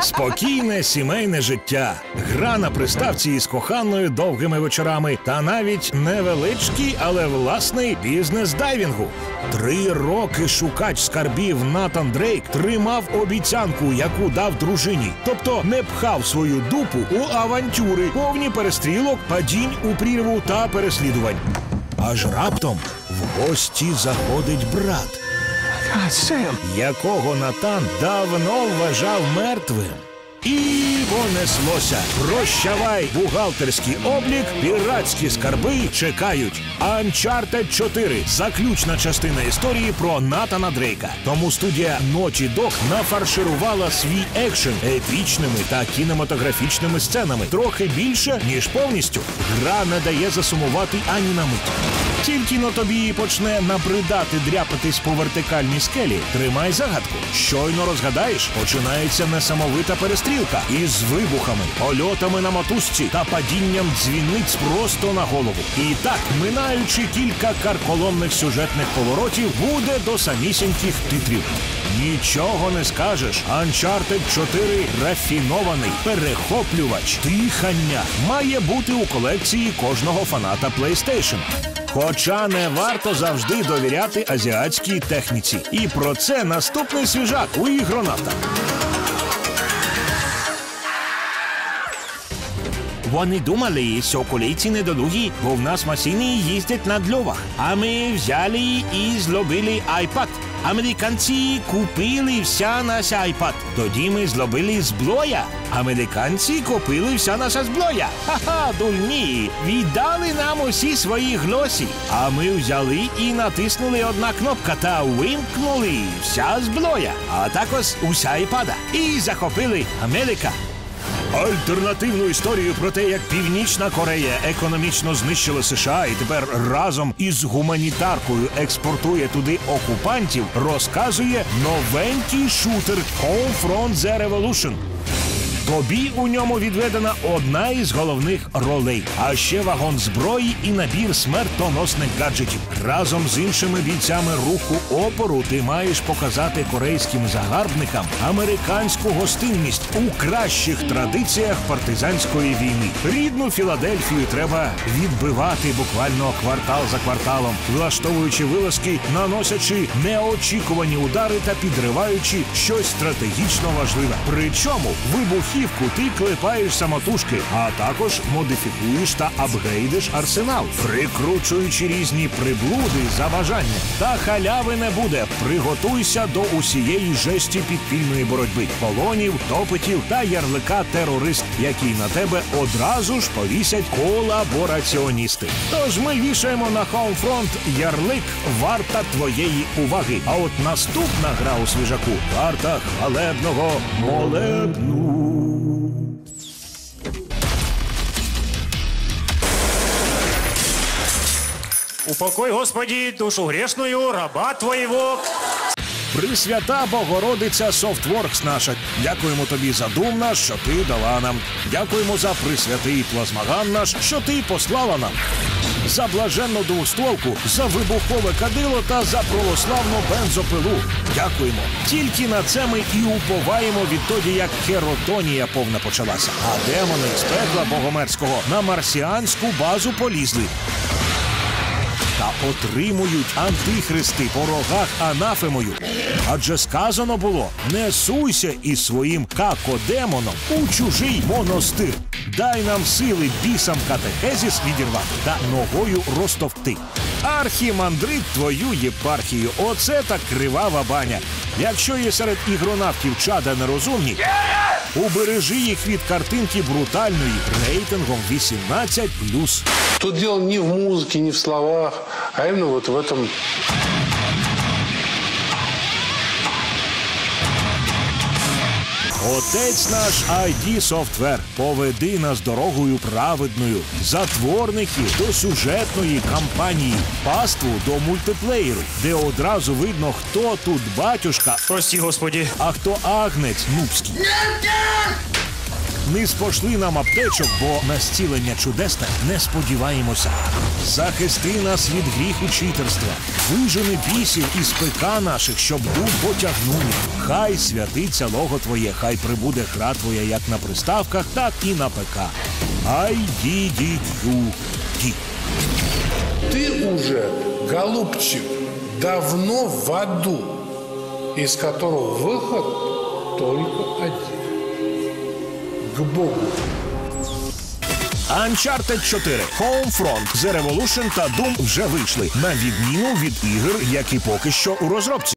Спокійне сімейне життя, гра на приставці із коханою довгими вечорами, та навіть невеличкий, але власний бізнес дайвінгу. Три роки шукач скарбів Натан Дрейк тримав обіцянку, яку дав дружині, тобто не пхав свою дупу у авантюри, повні перестрілок, падінь у прірву та переслідувань. Аж раптом в гості заходить брат якого Натан давно вважав мертвим. І понеслося. Прощавай, бухгалтерський облік, піратські скарби чекають. Uncharted 4 – заключна частина історії про Натана Дрейка. Тому студія Naughty Dog нафарширувала свій екшен епічними та кінематографічними сценами. Трохи більше, ніж повністю. Гра не дає засумувати ані на мить. Тільки но тобі почне набридати дряпатись по вертикальній скелі. Тримай загадку. Щойно розгадаєш, починається несамовита перестрілка із вибухами, польотами на мотузці та падінням дзвіниць просто на голову. І так, минаючи кілька карколомних сюжетних поворотів, буде до самісіньких титрів. Нічого не скажеш. Uncharted 4 рафінований перехоплювач, дихання має бути у колекції кожного фаната PlayStation. Хоча не варто завжди довіряти азіатській техніці. І про це наступний свіжак у ігронавта. Вони думали, що колейці недолугі, бо в нас машини їздять на дльовах. А ми взяли і злобили iPad. Американці купили вся наша iPad. Тоді ми злобили зброя. Американці купили вся наша зброя. Ха-ха, дурні. Віддали нам усі свої глосі. А ми взяли і натиснули одна кнопка та вимкнули вся зброя. А також уся iPad. І захопили Америка. Альтернативну історію про те, як Північна Корея економічно знищила США і тепер разом із гуманітаркою експортує туди окупантів, розказує новенький шутер Homefront The Revolution. Тобі у ньому відведена одна із головних ролей, а ще вагон зброї і набір смертоносних гаджетів. Разом з іншими бійцями руху опору ти маєш показати корейським загарбникам американську гостинність у кращих традиціях партизанської війни. Рідну Філадельфію треба відбивати буквально квартал за кварталом, влаштовуючи вилазки, наносячи неочікувані удари та підриваючи щось стратегічно важливе. Причому вибухівку ти клепаєш самотужки, а також модифікуєш та апгрейдиш арсенал, прикручуючи різні приблуди за бажанням. Та халяви не буде. Приготуйся до усієї жесті підпільної боротьби, полонів, допитів та ярлика терорист, який на тебе одразу ж повісять колабораціоністи. Тож ми вішаємо на Homefront ярлик варта твоєї уваги. А от наступна гра у свіжаку варта хвалебного молебну. Упокой, Господи, душу грешную, раба Твоего. Пресвята Богородиця Софтворкс наша. Дякуємо тобі за дум наш, що ти дала нам. Дякуємо за присвятий плазмаган наш, що ти послала нам. За блаженну двостволку, за вибухове кадило та за православну бензопилу. Дякуємо. Тільки на це ми і уповаємо відтоді, як херотонія повна почалася. А демони з пекла богомерського на марсіанську базу полізли та отримують антихристи по рогах анафемою. Адже сказано було: не суйся із своїм какодемоном у чужий монастир. Дай нам сили бісам катехезіс відірвати та ногою розтовкти. Архімандрит твою єпархію, оце так кривава баня. Якщо є серед ігронавтів чада нерозумні, убережи їх від картинки брутальної рейтингом 18+. Тут дело не в музыке, не в словах, а именно вот в этом Отець наш ID Software, поведи нас дорогою праведною, затворників до сюжетної кампанії, паству до мультиплеєру, де одразу видно, хто тут батюшка, прості господі, а хто агнець нубський. Не спошли нам аптечок, бо на зцілення чудесне не сподіваємося. Захисти нас від гріху читерства, вижени бісів із пека наших, щоб дух потягнули. Хай святиться лого Твоє, хай прибуде гра Твоя як на приставках, так і на ПК. Ай ді ді ді. Ты уже, голубчик, давно в аду, из которого выход только один. Богу. Uncharted 4, Homefront, The Revolution та Doom вже вийшли, на відміну від ігор, які поки що у розробці.